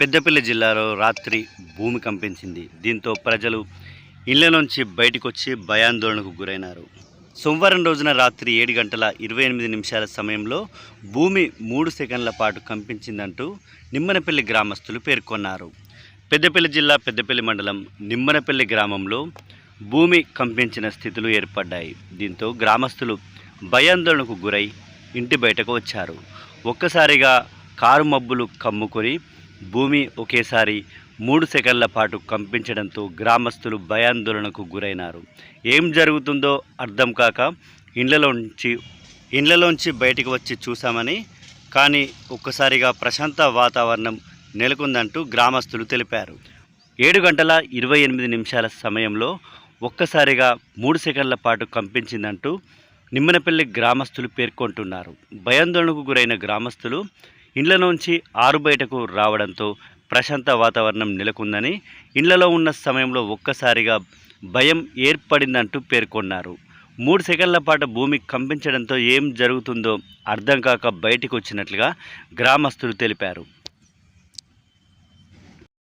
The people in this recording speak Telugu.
పెద్దపల్లి జిల్లాలో రాత్రి భూమి కంపించింది. దీంతో ప్రజలు ఇళ్ళ నుంచి బయటకు వచ్చి భయాందోళనకు గురైనారు. సోమవారం రోజున రాత్రి ఏడు గంటల ఇరవై ఎనిమిది నిమిషాల సమయంలో భూమి మూడు సెకండ్ల పాటు కంపించిందంటూ నిమ్మనపల్లి గ్రామస్తులు పేర్కొన్నారు. పెద్దపల్లి జిల్లా పెద్దపల్లి మండలం నిమ్మనపల్లి గ్రామంలో భూమి కంపించిన స్థితులు ఏర్పడ్డాయి. దీంతో గ్రామస్తులు భయాందోళనకు గురై ఇంటి బయటకు వచ్చారు. ఒక్కసారిగా కారు మబ్బులు కమ్ముకొని భూమి ఒకేసారి మూడు సెకండ్ల పాటు కంపించడంతో గ్రామస్తులు భయాందోళనకు గురైనారు. ఏం జరుగుతుందో అర్థం కాక ఇండ్లలోంచి ఇండ్లలోంచి బయటికి వచ్చి చూశామని కానీ ఒక్కసారిగా ప్రశాంత వాతావరణం నెలకొందంటూ గ్రామస్తులు తెలిపారు. ఏడు గంటల ఇరవై ఎనిమిది నిమిషాల సమయంలో ఒక్కసారిగా మూడు సెకండ్ల పాటు కంపించిందంటూ నిమ్మనపల్లి గ్రామస్తులు పేర్కొంటున్నారు. భయాందోళనకు గురైన గ్రామస్తులు ఇండ్ల నుంచి ఆరు బయటకు రావడంతో ప్రశాంత వాతావరణం నెలకొందని ఇండ్లలో ఉన్న సమయంలో ఒక్కసారిగా భయం ఏర్పడిందంటూ పేర్కొన్నారు. మూడు సెకండ్ల పాటు భూమి కంపించడంతో ఏం జరుగుతుందో అర్థం కాక బయటకు వచ్చినట్లుగా గ్రామస్తులు తెలిపారు.